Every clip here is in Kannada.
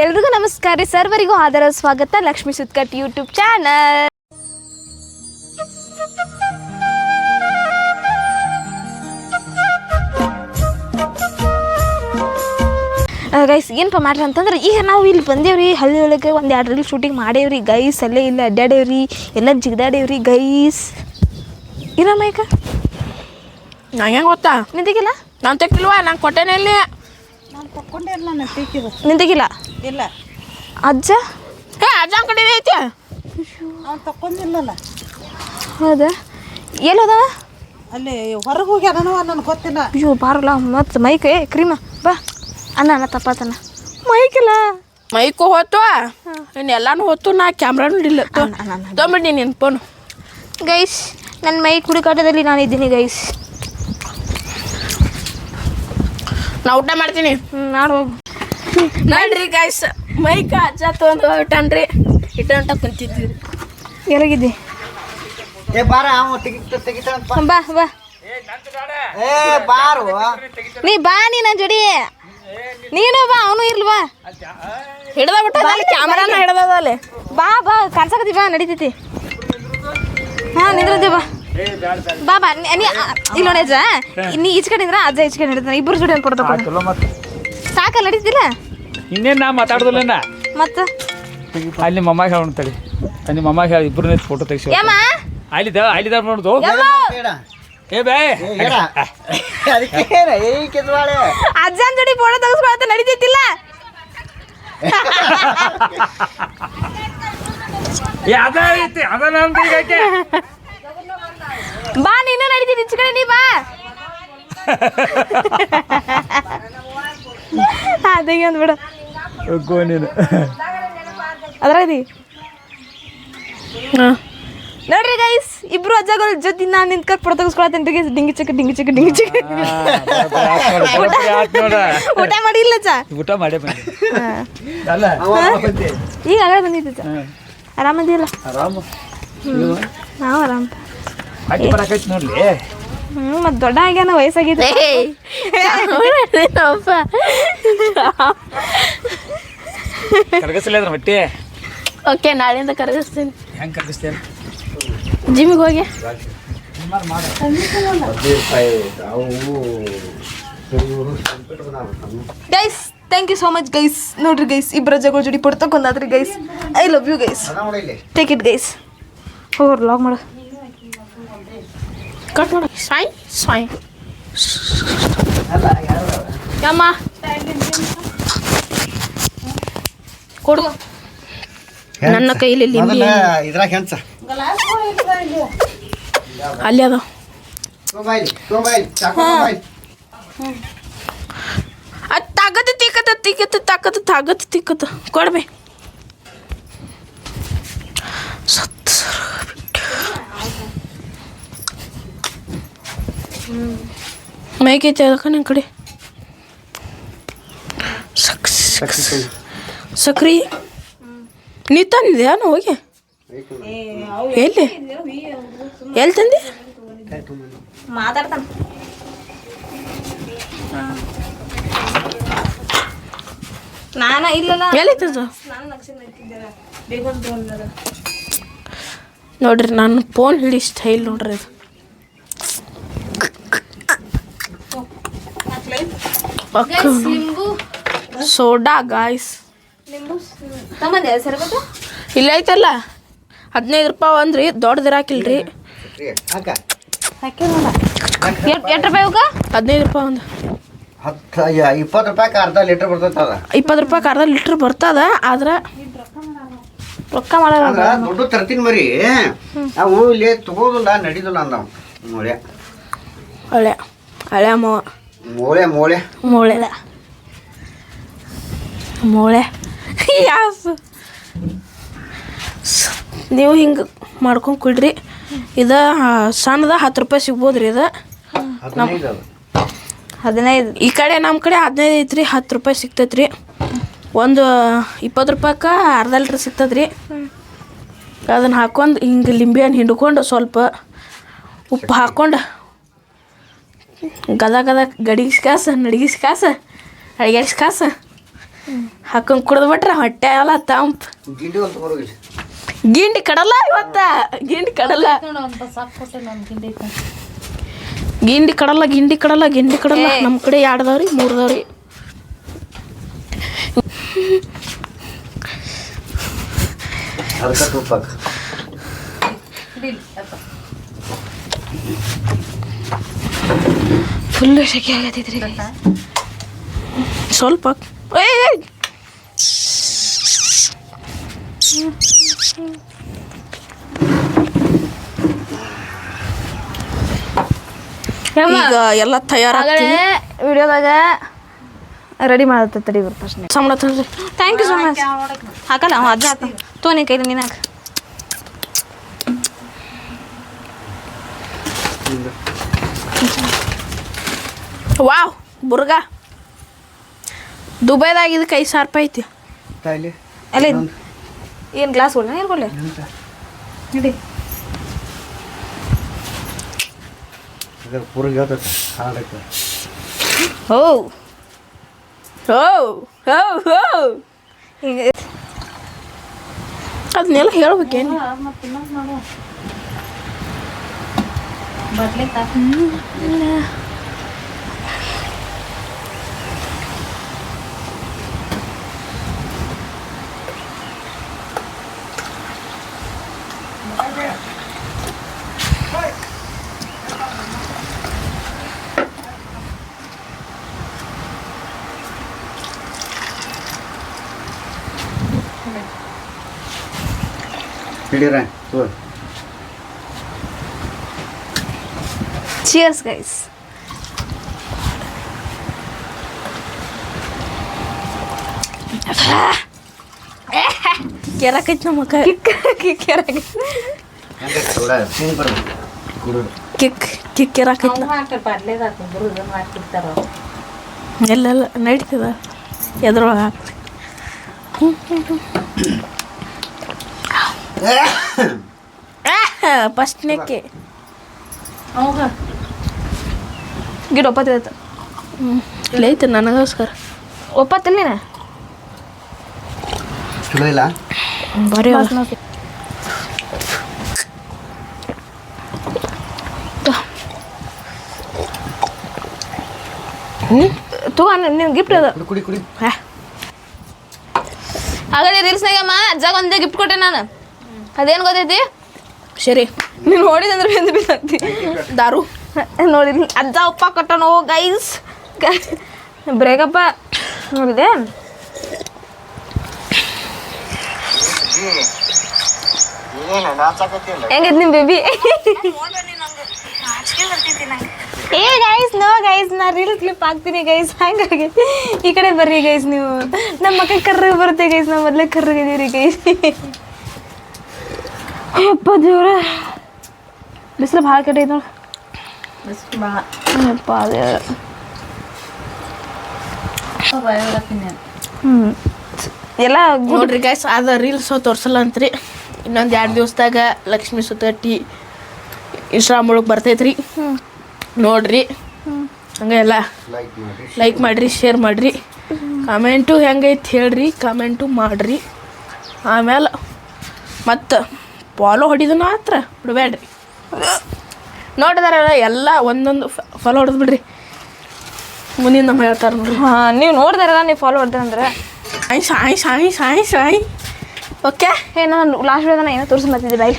ಎಲ್ರಿಗೂ ನಮಸ್ಕಾರ ರೀ. ಸರ್ವರಿಗೂ ಆದರ ಸ್ವಾಗತ. Lakshmi Sutkat YouTube channel. Guys ಏನಪ್ಪ ಮಾಡ್ರಿ ಅಂತಂದ್ರೆ ಈಗ ನಾವು ಇಲ್ಲಿ ಬಂದೇವ್ರಿ. ಹಳ್ಳಿ ಒಳಗೆ ಒಂದು ಎರಡು ರೀಲ್ ಶೂಟಿಂಗ್ ಮಾಡೇವ್ರಿ. ಗೈಸ್ ಅಲ್ಲೇ ಇಲ್ಲ ಅಡ್ಡಾಡೇವ್ರಿ ಎಲ್ಲ ಜಿಗ್ದಾಡೇವ್ರಿ ಗೈಸ್ ಇರ ಮೈಕ ನಂಗೆ ಹೆಂಗೆ ಗೊತ್ತಾ? ನಿಂತಿಗಿಲ್ಲ? ನಾನು ತೆಕ್ಕಿಲ್ವಾ ನಾನು ಕೊಟ್ಟೆನೇ ಇಲ್ಲಿ. ನಾನು ತಕ್ಕೊಂಡೇ ಇಲ್ಲ ನಾನು ನಿಂತಿಗಿಲ್ಲ? ಇಲ್ಲ. ಅಜ್ಜ? ಏ ಅಜ್ಜನ ಕಡೆ ಐತೆ? ಅವ್ನು ತಕೊಂಡಿಲ್ಲಲ್ಲ ಹೌದಾ? ಎಲ್ಲದ ಅಲ್ಲಿ ಹೊರಗೆ ಹೋಗ್ಯಾರನವ ನನಗೆ ಗೊತ್ತಿಲ್ಲ. ಅಯ್ಯೋ ಬಾರಲ್ಲ ಮತ್ತೆ ಮೈಕ್ ಏ ಕ್ರೀಮ ಬಾ. ಅನ್ನ ಅನ್ನ ತಪ್ಪಾತನ ಮೈಕಿಲ್ಲ ಮೈಕು ಹೋತು? ಇನ್ನು ಎಲ್ಲಾನು ಹೋತು ನಾ ಕ್ಯಾಮ್ರಾನು ಹಿಡಿಲ್ಲ ತೊಗೊಂಬಿಡಿ ನಿನ್ನ ಫೋನು. ಗೈಸ್ ನನ್ನ ಮೈ ಹುಡುಕಾಟದಲ್ಲಿ ನಾನು ಇದ್ದೀನಿ ಗೈಸ್. ನಾ ಊಟ ಮಾಡ್ತೀನಿ. ನಾನು ಹೋಗು. ನೋಡ್ರಿ ಗಾಯ್ಸ್ ಮೈಕ ಅಜ್ಜ ತೊಗೊಂಡು ಹೋಗ್ಬಿಟ್ಟನ್ರಿ ಇಟ್ಟಂಟ ಕುಂತಿದ್ವಿ. ಎಲ್ಲಿಗಿದ್ದಿ? ಏ ಬಾರ ಅವ ತೆಗಿತ ತೆಗಿತಾನಪ್ಪ. ಬಾ ಬಾ. ಏ ಬಾರು. ನೀ ಬಾ ನೀ ನನ್ನ ಜೋಡಿ. ನೀನು ಬಾ ಅವನು ಇರ್ಲಿ ಬಾ. ಹಿಡ್ದ ಬಿಟ್ಟ ಕ್ಯಾಮ್ರಾನ ಹಿಡ್ದದ ಅಲ್ಲಿ? ಬಾ ಬಾ ಕಾಣ್ಸಕತ್ತಿ ಬಾ ನಡೀತೈತಿ. ಹಾ ನಿಂದ್ರದ್ದೆ ಬಾ. ಬಾ ಬಾ. ನೀ ನೀ- ಇಲ್ಲಿ ನೋಡಿ ಅಜ್ಜ. ನೀ ಈಚೆ ಕಡೆ ನಿಂದ್ರ ಅಜ್ಜ ಈಚೆ ಕಡೆ ಇಬ್ಬರು ಜೋಡಿ ಮತ್ತೆ ಸಾಕಲ್ಲ ನಡೀತಿಲ್ಲ ಇನ್ನೇನು ನಾ ಮಾತಾಡ್ದಲ್ಲ ಮತ್ತೆ? ಅಲ್ಲಿ ಮಮ್ಮಾಗ ಹೇಳೋಣ ತಡಿ. ಅಲ್ಲಿ ಮಮ್ಮಾಗ ಹೇಳಿ ಇಬ್ಬರು ಫೋಟೋ ತೆಗಿಸಿ ಯಮ್ಮ? ಅಲ್ಲಿದ ಅಲ್ಲಿದ ನೋಡ್ದು. ಬೇಡ ಏ ಬೇ! ಅಜ್ಜನ್ ಜೋಡಿ ಫೋಟೋ ತೆಗೆಸ್ಕೊಳತ್ತ ನಡೀತೈತಿಲ್ಲ ಏ ಅದ ಐತಿ ಅದ ನಂದು ಈಗ ಬಾ ನೀನು ನಡೀತೀನಿ ಈಚೆ ಕಡೆ ನೀ ಬಾ. ಅದೇ ಅಂದ್ಬಿಡು. ನೋಡ್ರಿ ಗೈಸ್ ಇಬ್ರು ಅಜ್ಜಗಳ ಜೊತೆ ನಾನು ನಿಂತ್ಕೊಂಡು ಫೋಟೋ ತೆಗೆಸ್ಕೊಳತ್ತೇನೆ. ರೀ ಡಿಂಗಿ ಚಕ್ಕ ಡಿಂಗಿ ಚಕ್ಕ ಡಿಂಗಿ ಚಕ್ಕ. ಊಟ ಮಾಡಿಲ್ಲ ಚಾ? ಊಟ ಮಾಡಿ ಈಗ ಆಗ ಬಂದಿತ್ತು ಚಾ. ಆರಾಮದಿಲ್ಲ ಆರಾಮ. ನಾವು? ಆರಾಮ. ನೋಡ್ಲಿ. ಹ್ಞೂ ಮತ್ತು ದೊಡ್ಡ ಆಗ್ಯಾನ ವಯಸ್ಸಾಗಿದೆ ಕರಗಸಲ್ಲ ಅದ್ರ ಹೊಟ್ಟೆ. ಓಕೆ ನಾಳೆಯಿಂದ ಕರಗಿಸ್ತೀನಿ. ಹೆಂಗೆ ಕರಗಿಸ್ತೀನಿ ಜಿಮ್ಮಿಗೆ ಹೋಗಿ. Guys thank you so much guys ನೋಡ್ರಿ ಗೈಸ್ ಇಬ್ಬರ ಜಗಳ ಜೋಡಿ photo ತಗೊಂಡಾದ್ರಿ guys I love you guys take it guys ಹೋಗ್ರಿ ಲಾಗ್ ಮಾಡು. ಕಟ್ ಮಾಡ ಸಾಯ್ ಸಾಯ್ ಯಮ್ಮ. ಕೊಡು. ನನ್ನ ಕೈಲಿ ಲಿಂಬಿ ಮೊದಲ ಇದ್ರಾಗ ಹೆಂಚ. ಅಲ್ಲಿ ಅದ. ಅದು ತಾಗತ್ತ ತಿಕ್ಕತ್ತ ತಿಕ್ಕತ್ತ ತಾಕತ್ತ ತಾಗತ್ತ ತಿಕ್ಕತ್ತ ಕೊಡ್ಬೇ ಸತ್ ಮೈಕೈತೆ ಅದಕ್ಕ ನಿಮ್ಮ ಕಡೆ ಸಕ್ ಸಕ್ರಿ ನೀ ತಂದಿದ್ಯಾನು ಹೋಗಿ? ಎಲ್ಲಿ? ಎಲ್ಲಿ ತಂದೆ? ಮಾತಾಡ್ತಾನೆ. ನಾನ ಇಲ್ಲಲ್ಲ. ಎಲ್ಲಿ ತಂದ? ನೋಡ್ರಿ ನಾನು ಫೋನ್ ಹಿಡಿ ಸ್ಟೈಲ್ ನೋಡ್ರಿ ನಿಂಬು ಸೋಡಾ ಗಾಯ್ಸ್ ಇಲ್ಲ ಐತಲ್ಲ? ಹದಿನೈದು ರೂಪಾಯಿ ಒಂದ್ರಿ ದೊಡ್ಡದಿರಾಕಿಲ್ರಿ ಹಾಕ ಎಷ್ಟು ರೂಪಾಯಿ ಹದಿನೈದು ರೂಪಾಯಿ ಒಂದು. ಹತ್ತು ಇಪ್ಪತ್ತು ರೂಪಾಯಿ ಅರ್ಧ ಲೀಟ್ರ್ ಬರ್ತದ ಇಪ್ಪತ್ತು ರೂಪಾಯಿ ಅರ್ಧ ಲೀಟ್ರ್ ಬರ್ತದ ಆದ್ರೆ ರೊಕ್ಕ ಮಾಡಲ್ಲ ದುಡ್ಡು ತರ್ತೀನಿ ಮರಿ. ನಾವು ಇಲ್ಲಿ ತಗೋದಿಲ್ಲ ನಡೀದಿಲ್ಲ ಅಂದ ನೋಡಿ ಹಳೆ ಹಳೆ ಮಾವ ಮೋಳೆ ಮೋಳೆ ಮೂಳೆ ಮೋಳೆ ಯಾಸ್ ನೀವು ಹಿಂಗೆ ಮಾಡ್ಕೊಂಡು ಕುಡ್ರಿ. ಇದು ಸಣ್ಣದ ಹತ್ತು ರೂಪಾಯಿ ಸಿಗ್ಬೋದ್ರಿ ಇದು? ಹದಿನೈದು ಅದು. ಹದಿನೈದು. ಈ ಕಡೆ ನಮ್ಮ ಕಡೆ ಹದಿನೈದು ಐತ್ರಿ ಹತ್ತು ರೂಪಾಯಿ ಸಿಗ್ತೈತ್ರಿ. ಒಂದು ಇಪ್ಪತ್ತು ರೂಪಾಯಿಕ ಅರ್ಧ ಲೀಟ್ರ್ ಸಿಗ್ತದ್ರಿ. ಅದನ್ನು ಹಾಕೊಂಡು ಹಿಂಗೆ ಲಿಂಬೆ ಹಣ್ಣು ಹಿಂಡ್ಕೊಂಡು ಸ್ವಲ್ಪ ಉಪ್ಪು ಹಾಕ್ಕೊಂಡು ಗದ ಗದ ಗಡಿಗಿಸ್ ಕಾಸ ನಡಿಗಿಸ್ ಕಾಸ ಅಡಿಗೆಸ್ ಕಾಸ. ಹಾಕೊಂಡ್ ಕುಡ್ದು ಬಿಟ್ರೆ ಹೊಟ್ಟೆ ಎಲ್ಲ ತಂಪ್. ಗಿಂಡಿ ಕಡಲ್ಲ ಇವತ್ತ. ಗಿಂಡಿ ಕಡಲ್ಲ. ಗಿಂಡಿ ಕಡಲ್ಲ ಗಿಂಡಿ ಕಡಲ್ಲ ಗಿಂಡಿ ಕಡಲ್ಲ. ನಮ್ಮ ಕಡೆ ಎರಡ್ದವ್ರಿ ಮೂರ್ದವ್ರಿ ಅದಕ್ಕೆ ಫುಲ್ ಶೆಕೆ ಆಗತ್ತಿದ್ರಿ ಸ್ವಲ್ಪ. ಈಗ ಎಲ್ಲ ತಯಾರಾಗ್ತೀವಿ. ವಿಡಿಯೋದಾಗ ರೆಡಿ ಮಾಡತ್ತ ತಡಿ ಬರ್ತ ಫಸ್ಟ್ ಸಂಬಳ ತಂದ್ರಿ ಥ್ಯಾಂಕ್ ಯು ಸೊ ಮಚ್ ಹಾಕಲ್ಲ ಅವ ಅದ ಹಾಕ. ತೋನಿ ಕೈಲಿ ನೀನು ಹಾಕ. ವಾವ್ ಬುರ್ಗ. ದುಬೈದಾಗ ಇದಕ್ಕೆ ಐದು ಸಾವಿರ ರೂಪಾಯಿ ಐತಿ ತಾಯಿಲಿ ಏನು ಗ್ಲಾಸ್ ಕೊಡ್ಲ ಏನು ಕೊಡ್ಲೆ? ನಡಿ. ಓ ಓ ಓ ಓ ಈಗ ಅದನ್ನೆಲ್ಲ ಹೇಳ್ಬೇಕೇನು? ಹಿಡೀರ ತಗೋ ಚಿಯರ್ಸ್ ಗೈಸ್ ಕೆರಕೈತಿ ನಮ್ಮ ಮಕ್ಕ ಹೆಂಗೆ ಕೂಡ ಹಿಂಗೆ ಬರ್ಬೇಕು ಕುಡಿದು ಕಿಕ್ ಕಿಕ್ ಕೆರಕೈತಿ ಎಲ್ಲ ಎಲ್ಲ ನಡೀತದ ಎದ್ರೊಳಗೆ ಹಾಕ್ರಿ ಫಸ್ಟ್ನೇಕೆ ಗಿಡ ಒಪ್ಪತ್ತಿತ್ತು ಹ್ಞೂ ಇಲ್ಲ ಐತೆ ನನಗೋಸ್ಕರ. ಒಪ್ಪತ್ತಿಲ್ಲ ಚಲೋ ಇಲ್ಲ? ಬರೀ ತಗೋ ನಿನ್ ಗಿಫ್ಟ್ ಅದ. ಕುಡಿ ಕುಡಿ ಹಾಗಾದ್ರೆ ರೀಲ್ಸ್ನಾಗ ಅಮ್ಮ ಅಜ್ಜಾಗ ಒಂದೇ ಗಿಫ್ಟ್ ಕೊಟ್ಟೆ ನಾನು. ಅದೇನು ಗೊತ್ತೈತಿ? ಸರಿ ನೀನು ನೋಡಿದಂದ್ರೆ ಬೆಂದು ಬಿದ್ದಾಗ್ತಿ. ದಾರು. ನೋಡಿ, ಅಜ್ಜ ಉಪ್ಪ ಕೊಟ್ಟನು ಗೈಸ್ ಬ್ರೇಕಪ್ಪ, ನೋಡಿದೆ? ಹೆಂಗೈತೆ ನಿಮ್ಮ ಬೇಬಿ ಏ ಗೈಸ್ ನೋ ಗೈಸ್ ನಾ ರೀಲ್ ಕ್ಲಿಪ್ ಹಾಕ್ತೀನಿ ಗೈಸ್ ಹಂಗಾಗಿ ಈ ಕಡೆ ಬರ್ರಿ ಗೈಸ್ ನೀವು. ನಮ್ಮ ಮಕ್ಕ ಕರ್ರಿಗೆ ಬರುತ್ತೆ ಗೈಸ್ ನಾವು ಮೊದಲೇ ಕರ್ರಗಿದೀವಿ ಗೈಸ್ ಅಪ್ಪ ದೇವ್ರ. ಬಿಸಿಲು ಭಾಳ ಕಡೆ ಐತೆ ನೋಡಿ. ಅಪ್ಪ ದೇವ್ರ ಹ್ಞೂ ಎಲ್ಲ ನೋಡ್ರಿ ಗಾಯ್ಸ್ ಅದ ರೀಲ್ಸ್ ತೋರ್ಸಲ್ಲ ಅಂತ್ರಿ. ಇನ್ನೊಂದು ಎರಡು ದಿವಸದಾಗ ಲಕ್ಷ್ಮಿ ಸುತ್ತಟ್ಟಿ ಇನ್ಸ್ಟಾಗ್ರಾಮ್ ಒಳಗೆ ಬರ್ತೈತ್ರಿ. ನೋಡ್ರಿ. ಹಂಗೆ ಎಲ್ಲ ಲೈಕ್ ಮಾಡಿರಿ ಶೇರ್ ಮಾಡಿರಿ ಕಾಮೆಂಟು ಹೆಂಗೈತೆ ಹೇಳ್ರಿ ಕಾಮೆಂಟು ಮಾಡಿರಿ. ಆಮೇಲೆ ಮತ್ತು. ಫಾಲೋ ಹೊಡಿದು ಮಾತ್ರ ಬಿಡಬೇಡ್ರಿ. ನೋಡಿದಾರಲ್ಲ ಎಲ್ಲ ಒಂದೊಂದು ಫಾಲೋ ಹೊಡೆದು ಬಿಡ್ರಿ. ಮುಂದಿನ ನಮ್ಮ ಹೇಳ್ತಾರೆ ನೋಡ್ರಿ. ಹಾಂ ನೀವು ನೋಡಿದಾರಲ್ಲ ನೀವು ಫಾಲೋ ಅಂದ್ರೆ ಸಾಯಿ ಸಾಯಿ ಸಾಯಿ ಸಾಯಿ ಸಾಯಿ ಓಕೆ ಏನೋ ನಾನು ಲಾಸ್ಟ್ ವೇಳೆ ಏನೋ ತೋರಿಸಿ ಬರ್ತಿದ್ದೆ ಬಾಯ್.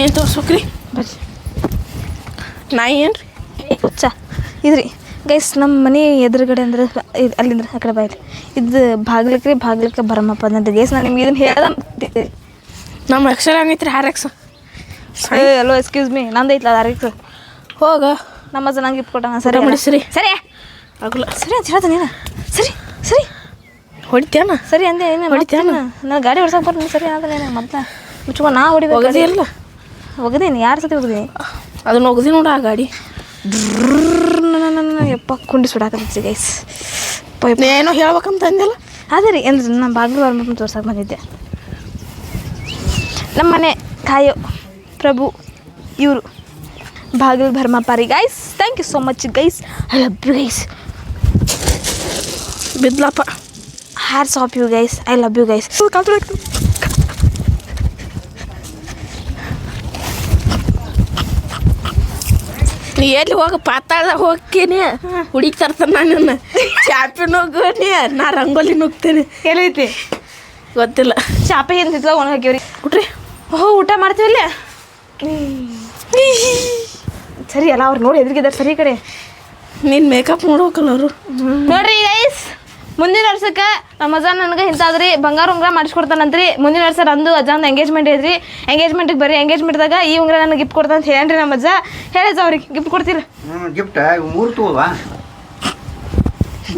ಏನು ತೋರ್ಸ್ಬೇಕ್ರಿ? ನಾಯಿ ಏನು ರೀ ಹುಚ್ಚ. ಇದ್ರಿ. ಗೈಸ್ ನಮ್ಮ ಮನೆ ಎದುರುಗಡೆ ಅಂದ್ರೆ ಅಲ್ಲಿಂದ್ರೆ ಅಲ್ಲಿಂದ ಆ ಕಡೆ ಬಾಯ್. ಇದು ಬಾಗ್ಲಿಕ್ಕೆ ಬಾಗ್ಲಿಕ್ಕೆ ಬರಮ್ಮಪ್ಪ ಅಂತ ಗೈಸ್ ನಾನು ನಿಮ್ಗೆ ಇದನ್ನು ಹೇಳ್ದೆ ನಮ್ಮ ಎಕ್ಸಲ್ ಆಗೈತ್ರಿ ಹಾರಕ್ಸ ಏ ಹಲೋ ಎಕ್ಸ್ಕ್ಯೂಸ್ ಮೀ ನಂದು ಐತ್ಲ ಹಾರಕ್ಸ ಹೋಗ ನಮ್ಮ ಅಜ್ಜ ನಂಗೆ ಇಟ್ಕೊಟ್ಟ ಸರಿ ಊಟ ಮಾಡಿ ಸರಿ. ಸರಿ. ಆಗಲ್ಲ ಸರಿ ಅಂತ ಹೇಳ್ತಾನೆ ನೀನು. ಸರಿ ಸರಿ. ಹೊಡಿತೇನ ಸರಿ ಅಂದೆ ಏನು ಹೊಡಿತೇನ ನಾನು ಗಾಡಿ ಹೊಡ್ಸಕ್ಕೆ ಬರ್ತೀನಿ ಸರಿ ಆದ್ರೆ ಮತ್ತೆ. ಮುಚ್ಕೊ ನಾ ಹೊಡಿಬೇಕು ಒಗದಿ ಇಲ್ಲ. ಹೋಗದೇನು ಯಾರು ಸತಿ ಒಗದೀನಿ ಅದನ್ನ ಒಗದಿ ನೋಡ ಆ ಗಾಡಿ. ನನ್ನ ಯಪ್ಪ ಕುಂಡಿ ಸುಡಾಕತ್ತಿ ಗೈಸ್ ಏನೋ ಹೇಳ್ಬೇಕಂತ ಅಂದಿಲ್ಲ ಅದೇ ರೀ ಅಂದ್ರೆ ನಮ್ಮ ಬಾಗಿಲು ತೋರ್ಸಕ್ಕೆ ಬಂದಿದ್ದೆ. ನಮ್ಮ ಮನೆ ಕಾಯೋ ಪ್ರಭು ಇವರು ಬಾಗಿಲು ಭರ್ಮಪಾರಿ. Guys thank you so much guys I love you guys ಬಿದ್ಲಪ್ಪ ಹಾರ್ soap you guys I love you guys ನೀ ಎಲ್ಲಿ ಹೋಗ ಪಾತಾಳ ಹೋಗ್ತೀನಿ. ಹುಡುಗಿ ತರ್ತಾನೆ ನಾನು ಚಾಪಿನ ಹೋಗಿ ನಾ ರಂಗೋಲಿ ಹೋಗ್ತೇನೆ ಎಲ್ಲೈತಿ ಗೊತ್ತಿಲ್ಲ. ಚಾಪೆ ಏನು ತಿಂತದ ಒಣ ಹಾಕಿವ್ರಿ ಬಿಟ್ರಿ ಓಹೋ ಊಟ ಮಾಡ್ತೀವಲ್ಲ ಸರಿ ಅಲ್ಲ ಅವ್ರು ನೋಡಿ ಎದುರಿಗಿದ್ದಾರೆ ಸರಿ ಕಡೆ. ನೀನು ಮೇಕಪ್ ಮಾಡ್ಬೇಕಲ್ಲ ಅವರು. ನೋಡ್ರಿ ಗೈಸ್ ಮುಂದಿನ ವರ್ಷಕ್ಕೆ ನಮ್ಮ ಅಜ್ಜ ನನಗೆ ಇಂಥದ್ರಿ ಬಂಗಾರ ಉಂಗ್ರ ಮಾಡಿಸ್ಕೊಡ್ತಾನಂತ್ರಿ. ಮುಂದಿನ ವರ್ಷ ನಂದು ಅಜ್ಜಂದು ಎಂಗೇಜ್ಮೆಂಟ್ ಐತ್ರಿ. ಎಂಗೇಜ್ಮೆಂಟಿಗೆ ಬರ್ರಿ ಎಂಗೇಜ್ಮೆಂಟ್ದಾಗ ಈ ಉಂಗ್ರ ನನಗೆ ಗಿಫ್ಟ್ ಕೊಡ್ತಾನೆ ಅಂತ ಹೇಳ್ರಿ ನಮ್ಮ ಅಜ್ಜ. ಹೇಳಜ್ಜ ಅವ್ರಿಗೆ ಗಿಫ್ಟ್ ಕೊಡ್ತೀರ? ಗಿಫ್ಟ್ ಮೂರು ತಗೋವಾ?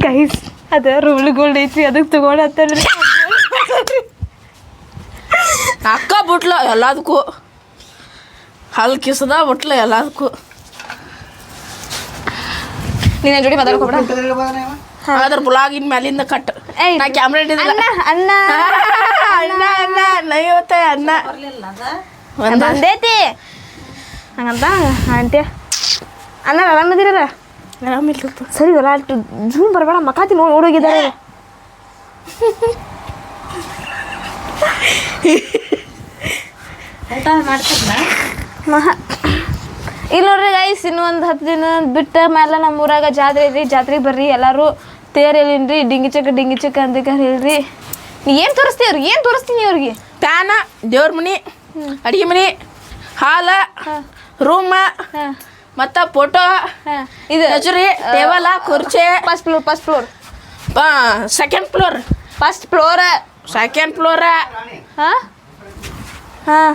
ಗೈಸ್ ಅದ ರೂಲ್ ಐತಿ ಐತ್ರಿ ಅದಕ್ಕೆ ತಗೊಳತ್ತಲ್ರಿ ಅಕ್ಕ ಬಿಟ್ಲ ಎಲ್ಲದಕ್ಕೂ. ಹಲ್ ಕಿಸದ ಬಿಟ್ಲ ಎಲ್ಲದಕ್ಕೂ. ನಿನ್ನ ಜೋಡಿ ಮಾತಾಡ್ಕೊಬೇಡ ಅದ್ರ ಇನ್ ಮ್ಯಾಲಿಂದ ಕಟ್. ನಾ ಕ್ಯಾಮ್ರಾ ಹಿಡಿದಿಲ್ಲ. ಅಣ್ಣ. ಅಣ್ಣ ಅಣ್ಣ ಅಣ್ಣ ನೈವತ್ತ ಅಣ್ಣ. ಅಂದೈತಿ ಹಂಗಂತ ಆಂಟಿ. ಅಣ್ಣ ಆರಾಮದಿರಲ್ಲ ಆರಾಮಿಲ್ಲಪ್ಪ ಸರಿ ಹೊಲ ಜೂಮ್ ಬರಬೇಡ ಮಕಾತಿ ನೋಡಿ ಓಡೋಗಿದ್ದಾರೆ ಊಟ ಮಾಡ್ತಿದ್ನ? ಮಹಾ. ಇಲ್ಲಿ ನೋಡ್ರಿ ಗೈಸ್ ಇನ್ನು ಒಂದು ಹತ್ತು ದಿನ ಬಿಟ್ಟ ಮೇಲೆ ನಮ್ಮ ಊರಾಗ ಜಾತ್ರೆ ಐತಿ ಜಾತ್ರೆಗೆ ಬರ್ರಿ ಎಲ್ಲರೂ ತೇರೇನ್ರಿ ಡಿಂಗಿ ಚಕ್ಕ ಡಿಂಗಿ ಚಕ್ಕ ಅಂತ ಹೇಳ್ರಿ ನೀ ಏನು ತೋರಿಸ್ತೀವ್ರಿ ಏನು ತೋರಿಸ್ತೀನಿ ಅವ್ರಿಗೆ ಪ್ಯಾನ ದೇವ್ರ ಮನಿ ಅಡಿಗೆ ಮನಿ ಹಾಲ ರೂಮ ಹಾಂ. ಮತ್ತ ಫೋಟೋ ಹಾಂ. ಇದು ಗಜರಿ ಟೇಬಲ ಕುರ್ಚಿ. First floor first floor second floor first floor second floor ಹಾಂ? ಹಾಂ.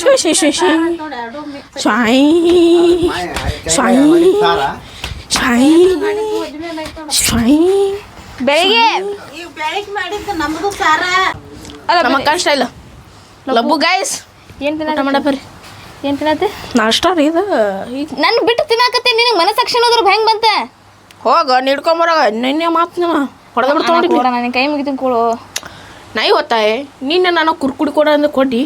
ಶ್ವೈ ಶಿ ಶ್ವೈ ಶಿ ಶ್ವಾಯಿ ಶ್ವಾಯಿ ಶ್ವಾಯಿ ಶ್ವಾಯಿ ಬೆಳಿಗ್ಗೆ ಅಲ್ಲ ನಮ್ಮ ಕನ್ ಸ್ಟೈಲ್ ಲಬ್ಬು ಗಾಯ್ಸ್ ಏನು ತಿನ್ನ ಮಾಡಪ್ಪ ಏನು ತಿನ್ನತ್ತೆ? ನಾಷ್ಟ ರೀ ಇದು. ನನ್ನ ಬಿಟ್ಟು ತಿನ್ನಾಕತ್ತೆ ನಿನಗೆ ಮನೆ ಸಕ್ಷನ್ ಹೋದ್ರೆ ಹೆಂಗೆ ಬಂತೆ? ಹೋಗ ನೀಡ್ಕೊಂಬರಾಗ. ನಿನ್ನೆ ಮಾತು ನೀವು ಹೊಡೆದ ಬಿಡ್ತಾವ ನಾನು ಕೈ ಮುಗಿತೀನಿ ಕೊಡು. ನಾಯಿ ಹೊತ್ತಾಯೆ. ನಿನ್ನೆ ನಾನು ಕುರ್ಕುಡಿ ಕೊಡ ಅಂದ್ರೆ ಕೊಡಿ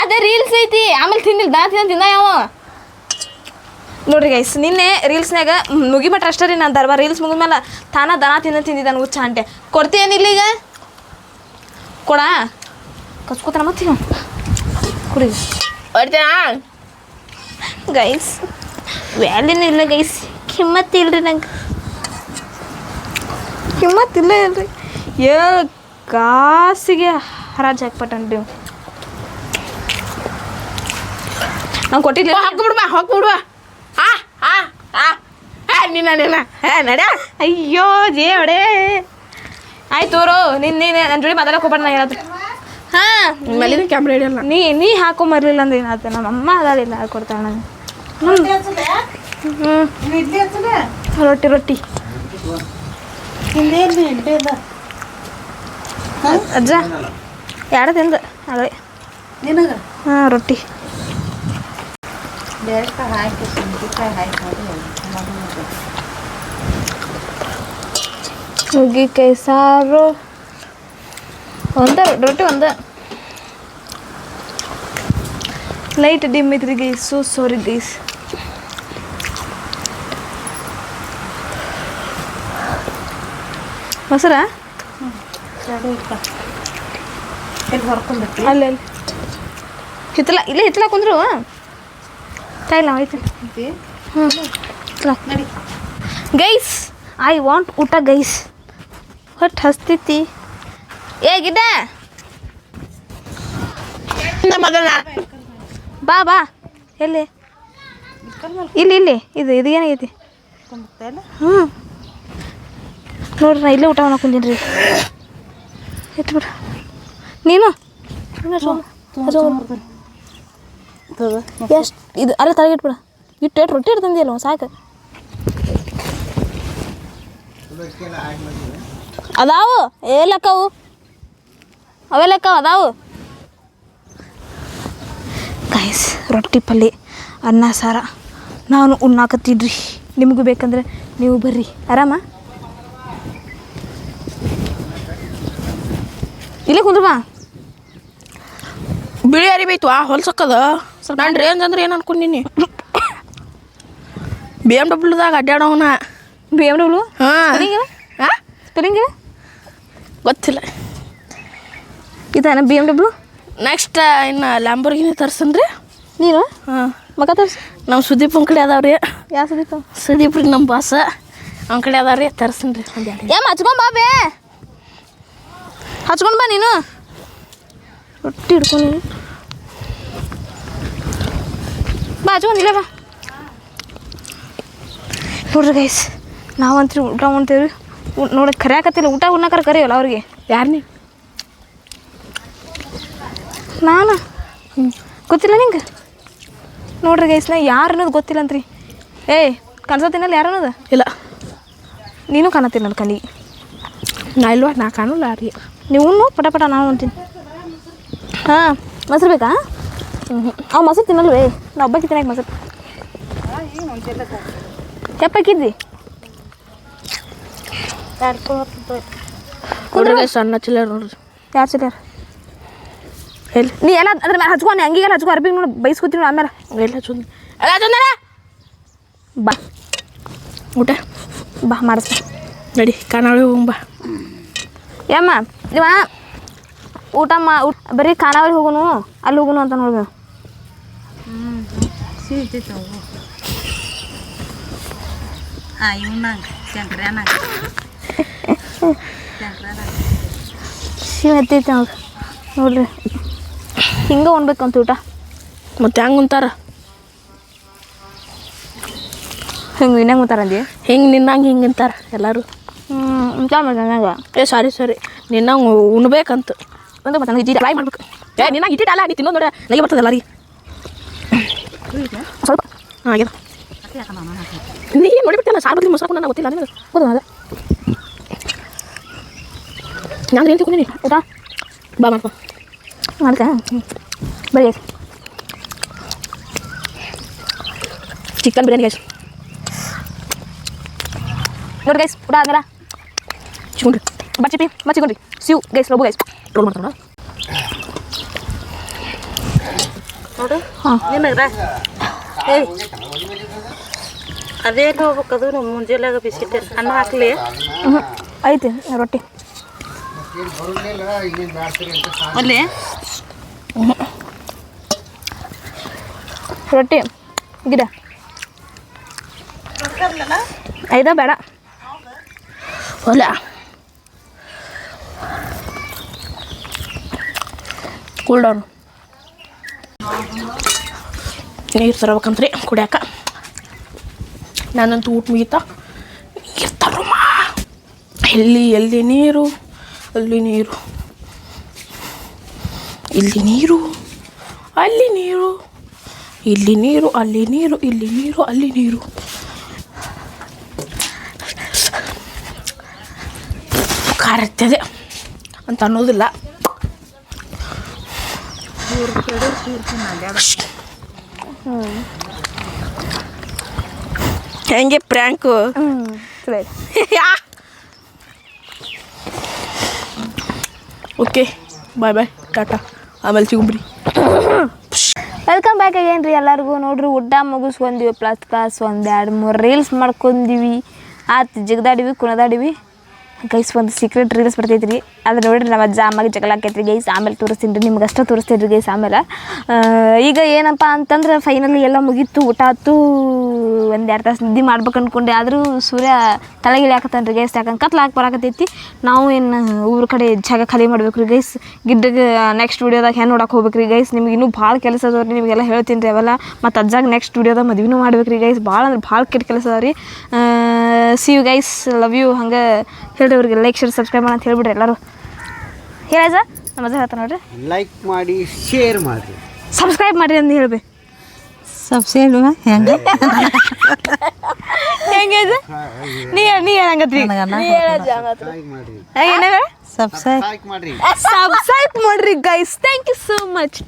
ಅದೇ ರೀಲ್ಸ್ ಐತಿ. ಆಮೇಲೆ ತಿಂದಿಲ್ಲ ದಾ ತಿನ್ನ ತಿನ್ನ ಯಾವ? ನೋಡ್ರಿ ಗೈಸ್ ನಿನ್ನೆ ರೀಲ್ಸ್ನಾಗ ಮುಗಿಮಟ್ಟ ಅಷ್ಟೇ ರೀ ನಾನು ದರ್ಬಾರ್. ರೀಲ್ಸ್ ಮುಗಿದ್ಮೇಲೆ ತಾನ ದನ ತಿಂದ ತಿಂದಿದ್ದಾನೆ ಹುಚ್ಚ ಅಂಟೆ ಕೊಡ್ತೀಯೇನಿಲ್ಲ ಈಗ ಕೊಡ? ಕಚ್ಕೋತಾನ ಮತ್ತೆ. ಕುಡಿ ಹೊಡ್ತೇನಾ? ಗೈಸ್ ವ್ಯಾಲಿನ ಇಲ್ಲ ಗೈಸ್ ಕಿಮ್ಮತ್ ಇಲ್ರಿ ನಂಗೆ. ಕಿಮ್ಮತ್ ಇಲ್ಲ ಇಲ್ರಿ. ಏ ಕಾಸಿಗೆ ಹರಾಜ್ ಹಾಕ್ಪಟ್ಟನ್ರಿ ಇವ್. ನಾವು ಕೊಟ್ಟಿಲ್ಲ ಹಾಕ್ಬಿಡ್ಬಾ ಹಾಕ್ಬಿಡುವ ಆ ಆ ಆ. ನೀನ ನಿನ್ನ ನಿನ್ನ. ಹೇ ನಡ ಅಯ್ಯೋ ಜೇ ಒಡೆ ಆಯ್ತು ತೋರು ನಿನ್ನ ನೀನು ನನ್ನ ಜೋಡಿ ಮಾತಾಡಕ್ಕೆ ಹೋಗ್ಬೇಡ ನಾ ಏನಾದ್ರು. ಹಾಂ. ನಿಮ್ಮಲ್ಲಿ ಕ್ಯಾಮ್ರಾ ಹಿಡಿಯಲ್ಲ. ನೀ ನೀ ಹಾಕೊಂಬರ್ಲಿಲ್ಲ ಅಂದ್ರೆ ಏನಾಯ್ತು ನಮ್ಮ ಅಮ್ಮ ಅದಾರಿಲ್ಲ ಕೊಡ್ತಾಳೆ ನಂಗೆ ರೊಟ್ಟಿ ಹಚ್ಚದೆ ಹ್ಞೂ ರೊಟ್ಟಿ ರೊಟ್ಟಿ. ಅಜ್ಜ ಎರಡು ತಿಂದ ಅದೇ. ನಿನಗ? ಹಾಂ ರೊಟ್ಟಿ. ಬೇರೆ ಹಾಕಿ ಸಂಜಿಕಾಯಿ ಹಾಕಿ ನುಗ್ಗಿಕಾಯಿ ಸಾರು ಒಂದ ರೊಟ್ಟಿ ಒಂದ ಲೈಟ್ ಡಿಮ್ ಇದ್ರಿ ಗೈಸ್ ಸೋ ಸಾರಿ ಗೈಸ್ ಮೊಸರ ಅಲ್ಲಿ ಅಲ್ಲಿ ಹಿತ್ತಲ ಇಲ್ಲೇ ಹಿತ್ತಲ ಕುಂದ್ರು. ನಡಿ. ಗೈಸ್ ಐ ವಾಂಟ್ ಊಟ ಗೈಸ್ ಹೊಟ್ಟು ಹಸ್ತೈತಿ ಏ ಬಾ ಬಾ. ಎಲ್ಲಿ? ಇಲ್ಲಿ ಇಲ್ಲಿ. ಇದು ಇದು ಏನಾಗೈತಿ ಹ್ಞೂ ನೋಡ್ರಿ ನಾ ಇಲ್ಲೇ ಊಟ ಮಾಡಕ್ಕೆ ಕುಂದಿನ್ರಿ. ಎತ್ತು ಬಿಡ. ನೀನು? ಎಷ್ಟು? ಇದು ಅಲ್ಲ ತಳಗಿಟ್ಬಿಡ ಇಟ್ಟು ಎಷ್ಟು ರೊಟ್ಟಿ ಇಡ್ತಂದಿಲ್ಲ ಸಾಕು. ಅದಾವು, ಏ ಲೆಕ್ಕವು? ಅವೇ ಲೆಕ್ಕ ಅದಾವು. ಗೈಸ್ ರೊಟ್ಟಿ ಪಲ್ಯ ಅನ್ನ ಸಾರ, ನಾನು ಉಣ್ಣಾಕತ್ತಿದ್ರಿ. ನಿಮಗೂ ಬೇಕಂದ್ರೆ ನೀವು ಬರ್ರಿ. ಆರಾಮ? ಇಲ್ಲೇ ಕುಂದ್ರಮ್ಮ. ಬಿಳಿ ಅರಿಬೇಯ್ತು ಆ ಹೊಲ್ಸಕ್ಕದ? ನಾನು ರೇಂಜ್ ಅಂದ್ರೆ ಏನು ಅನ್ಕೊಂಡಿನಿ? ಬಿ ಎಂ ಡಬ್ಲ್ಯೂದಾಗ ಅಡ್ಡಾಡೋನ ಬಿ ಎಂ ಡಬ್ಲ್ಯೂ ಹಾಂ. ಸ್ಪೆಲ್ಲಿಂಗ್ ಗೊತ್ತಿಲ್ಲ. ಇದಾನ ಬಿ ಎಂ ಡಬ್ಲ್ಯೂ ನೆಕ್ಸ್ಟ್ ಇನ್ನು ಲ್ಯಾಂಬರ್ಗಿನಿ ತರ್ಸನ್ರಿ. ನೀನು? ಹಾಂ. ಮಗ ತರ್ಸಿ ನಮ್ಮ ಸುದೀಪನ್ ಕಡೆ ಅದಾವ್ರಿ. ಯಾವ ಸುದೀಪ್? ರೀ ನಮ್ಮ ಬಾಸ ಅವ್ನ ಕಡೆ ಅದಾವ್ರಿ ತರ್ಸನ್ರಿ. ಏ ಹಚ್ಕೊಂಡ್ ಬಾ ಬೇ. ಹಚ್ಕೊಂಡ್ ಬಾ ನೀನು. ರೊಟ್ಟಿ ಹಿಡ್ಕೊಂಡು ಬಾ ಒಂದಿಲ್ಲ ಬಾ. ನೋಡ್ರಿ ಗೈಸ್ ನಾವಂತ್ರಿ ಊಟ ಉಣ್ತೇವ್ರಿ ನೋಡಿ ಕರಿಯಾಕತ್ತಿಲ್ಲ ಊಟ ಉಣ್ಣಕ್ಕಾರ ಕರೆಯೋಲ್ಲ ಅವ್ರಿಗೆ. ಯಾರನಿ? ನಾನು? ಗೊತ್ತಿಲ್ಲ ನಿಂಗೆ? ನೋಡ್ರಿ ಗೈಸ್ ನಾ ಯಾರು ಅನ್ನೋದು ಗೊತ್ತಿಲ್ಲ ಅಂತ್ರಿ ಏಯ್ ಕನ್ಸತ್ತಿನಲ್ಲ ಯಾರು ಅನ್ನೋದು? ಇಲ್ಲ. ನೀನು ಕಾಣತ್ತೀನಿ ನನ್ನ ಕಣ್ಣಿಗೆ. ನಾ ಇಲ್ವಾ? ನಾ ಕಾಣಲ್ಲ ಯಾರಿಗೆ? ನೀವು ಪಟ ಪಟ ನಾನು ಅಂತೀನಿ ಹಾಂ ಮೊಸರು ಬೇಕಾ? ಹ್ಞೂ ಅವು ಮೊಸರು ತಿನ್ನಲ್ವೇ? ನಾ ಒಬ್ಬಕ್ಕೆ ತಿನ್ನಕ್ಕೆ ಮೊಸರು ಚಪ್ಪಾಕಿದ್ದಿ ನೋಡ್ರಿ ಸಣ್ಣ ಚಿಲ್ಲರ್ ನೋಡ್ರಿ. ಯಾರು ಚಿಲ್ಲರ್? ಎಲ್ಲಿ? ನೀ ಎಲ್ಲ ಅದ್ರ ಮೇಲೆ ಹಚ್ಕೊ ನೀ ಹಂಗಿಗೆಲ್ಲ ಹಚ್ಕೊ ಅರ್ಬಿಗೆ ನೋಡಿ ಬೈಸ್ಕೊತೀನಿ ಆಮೇಲೆ. ಎಲ್ಲ ಚಂದ ಎಲ್ಲ ಚಂದನ! ಬಾ. ಊಟ? ಬಾ ಮಾಡಿಸ್ ನಡಿ ಕಾನಾವಳಿ ಹೋಗಿ ಬಾ. ಯಮ್ಮ ನೀವ ಊಟ ಮಾ ಊಟ ಬರೀ ಖಾನಾವಳಿ ಹೋಗುನು ಅಲ್ಲಿ ಹೋಗುನು ಅಂತ ನೋಡ್ಬೇಕು ಸಿಗ್ತೈತೆ ಅವು ಹಾಂ ಇವನಂಗ ಎತ್ತೈತೆ ಅವಾಗ ನೋಡ್ರಿ ಹಿಂಗೆ ಉಣ್ಬೇಕಂತ ಊಟ ಮತ್ತೆ ಹೆಂಗೆ ಉಂತಾರ ಹಿಂಗೆ ಇನ್ನಂಗೆ ಉಂತಾರಂದಿ ಹಿಂಗೆ ನಿನ್ನಂಗೆ ಹಿಂಗೆ ಅಂತಾರ ಎಲ್ಲರೂ ಹ್ಞೂ ಮಾಡ್ದಂಗ ಏ ಸಾರಿ ಸಾರಿ ನಿನ್ನಂಗೆ ಉಣ್ಬೇಕಂತ ಅಂದ್ರೆ ಮತ್ತೆ ನನಗೆ ಟ್ರೈ ಮಾಡ್ಬೇಕು ಏ ನಿನ್ನಂಗೆ ಇಟ್ಟಿಟ್ಟಲ್ಲ ನೀ ತಿನ್ನೋದು ನೋಡಿ ನನಗೆ ಬರ್ತದೆ ಎಲ್ಲರಿಗೆ ಸ್ವಲ್ಪ ಹಾಂ ಆಗ್ಯದ ನೀ ನೋಡಿಬಿಟ್ಟಲ್ಲ ಸಾರು ಬದಲಿ ಮೊಸರು ನನಗೆ ಗೊತ್ತಿಲ್ಲ ನಿನಗೆ ಹೌದು ಅದ ನಾನು ಏನು ತಿಳ್ಕೊಂಡಿನಿ ಊಟ ಬಾ ಮಾಡ್ಕೊ ಮಾಡ್ಕ ಬರೀ ಚಿಕನ್ ಬಿರಿಯಾನಿ ಗೈಸ್ ನೋಡಿ ಗೈಸ್ ಊಟ ಆದ್ಮೇಲೆ ಚಿಕೊಂಡ್ರಿ ಬಚ್ಚಿಪಿ ಬಚ್ಚಿಕೊಂಡ್ರಿ ಸಿವ್ ಗೈಸ್ ಲೋಬು ಗೈಸ್ ರೋಲ್ ಮಾಡ್ತಾರ ನಿನಗ್ರ ಏಯ್. ಅದೇನು ಹೋಗ್ಬೇಕದು? ಮುಂಜಾನೆಗ ಬಿಸಿಟ್ ಅನ್ನ ಹಾಕ್ಲಿ. ಐತಿ ರೊಟ್ಟಿ. ಅಲ್ಲಿ? ರೊಟ್ಟಿ ಗಿಡ. ಐದ ಬೇಡ. ಹೊಲ ಕೂಲ್ ಡೌನ್ ನೀರು ತರಬೇಕಂತ್ರಿ ಕುಡಿಯಾಕ. ನಾನಂತೂ ಊಟ ಮುಗಿತಾ ನೀರು ತರಮ್ಮ ಎಲ್ಲಿ ಎಲ್ಲಿ ನೀರು ಅಲ್ಲಿ ನೀರು. ಇಲ್ಲಿ ನೀರು ಅಲ್ಲಿ ನೀರು. ಇಲ್ಲಿ ನೀರು ಅಲ್ಲಿ ನೀರು ಇಲ್ಲಿ ನೀರು ಅಲ್ಲಿ ನೀರು. ಖಾರ ಹತ್ತದೆ ಅಂತ ಅನ್ನೋದಿಲ್ಲ. ಹೆಂಗೆ prank? Okay bye bye tata. ಆಮೇಲೆ ಸಿಗುಂಬ್ರಿ. ವೆಲ್ಕಮ್ ಬ್ಯಾಕ್ ಅಗೇನ್ ರೀ ಎಲ್ಲರಿಗೂ. ನೋಡ್ರಿ ಊಟ ಮುಗಿಸ್ಕೊಂದಿವಿ ಪ್ಲಸ್ ಪ್ಲಸ್ ಒಂದು ಎರಡು ಮೂರು ರೀಲ್ಸ್ ಮಾಡ್ಕೊಂದಿವಿ ಆತು ಜಿಗ್ದಾಡಿವಿ ಕುಣದಾಡಿವಿ. ಗೈಸ್, ಒಂದು ಸೀಕ್ರೆಟ್ ರೀಲ್ಸ್ ಬರ್ತೈತ್ರಿ ಅದು ನೋಡಿರಿ ನಮ್ಮ ಅಜ್ಜ, ಅಮ್ಮಗೆ ಜಗಳ ಆಕೈತ್ರಿ ಗೈಸ್. ಆಮೇಲೆ ತೋರಿಸ್ತೀನಿ ರೀ, ನಿಮ್ಗೆ ಅಷ್ಟೇ ತೋರಿಸ್ತೀನಿ ರೀ ಗೈಸ್ ಆಮೇಲೆ. ಈಗ ಏನಪ್ಪ ಅಂತಂದ್ರೆ ಫೈನಲಿ ಎಲ್ಲ ಮುಗೀತು, ಊಟ ಆತು. ಒಂದು ಎರಡು ತಾಸು ನಿದ್ದೆ ಮಾಡ್ಬೇಕು ಅನ್ಕೊಂಡೆ. ಆದರೂ ಸೂರ್ಯ ತಲೆಗಿಳಿ ರೀ ಗೈಸ್. ಯಾಕಂದ್ರೆ ಕತ್ಲು ಹಾಕಿ ಬರಾಕತ್ತೈತಿ. ನಾವು ಏನು, ಊರ ಕಡೆ ಜಾಗ ಖಾಲಿ ಮಾಡ್ಬೇಕು ರೀ ಗೈಸ್. ಗಿಡ್ಡಗೆ ನೆಕ್ಸ್ಟ್ ವೀಡಿಯೋದಾಗ ಹೆಂಗೆ ನೋಡಕ್ಕೆ ಹೋಗ್ಬೇಕು ರೀ ಗೈಸ್. ನಿಮ್ಗೆ ಇನ್ನೂ ಭಾಳ ಕೆಲಸ ಅದಾವ ರೀ, ನಿಮಗೆಲ್ಲ ಹೇಳ್ತೀನಿ ರೀ ಅವೆಲ್ಲ. ಮತ್ತು ಅಜ್ಜಾಗ ನೆಕ್ಸ್ಟ್ ವೀಡಿಯೋದಾಗ ಮದುವೆನೂ ಮಾಡ್ಬೇಕು ರೀ ಗೈಸ್. ಭಾಳ ಅಂದ್ರೆ ಭಾಳ ಕೆಟ್ಟ ಕೆಲಸ ಅದಾವ ರೀ. See you guys love you ಹಂಗೆ ಹೇಳ್ರಿ ಅವ್ರಿಗೆ ಲೈಕ್ ಶೇರ್ ಸಬ್ಸ್ಕ್ರೈಬ್ ಮಾಡಿ ಅಂತ ಹೇಳ್ಬಿಡ್ರಿ ಎಲ್ಲರೂ. ಹೇಳಜ ನಮ್ಮ ಮಜಾ ಹೇಳ್ತಾರೆ ನೋಡ್ರಿ. ಲೈಕ್ ಮಾಡಿ ಶೇರ್ ಮಾಡಿ ಸಬ್ಸ್ಕ್ರೈಬ್ ಮಾಡಿರಿ ಅಂತ ಹೇಳ್ಬಿ. ಸಬ್ಸಿಡಿ ಹೆಂಗೆ? ಹೆಂಗೆ ಇದು ನೀ ನೀ ಹೇಳಂಗತ್ರಿ. ನನಗನ್ನ ನೀ ಹೇಳಜ್ಜ ಹಂಗತ್ರಿ. ಲೈಕ್ ಮಾಡಿರಿ. ಏನಾಗ ಸಬ್ಸೈ ಲೈಕ್ ಮಾಡಿರಿ. ಸಬ್ಸ್ಕ್ರೈಬ್ ಮಾಡ್ರಿ guys thank you so much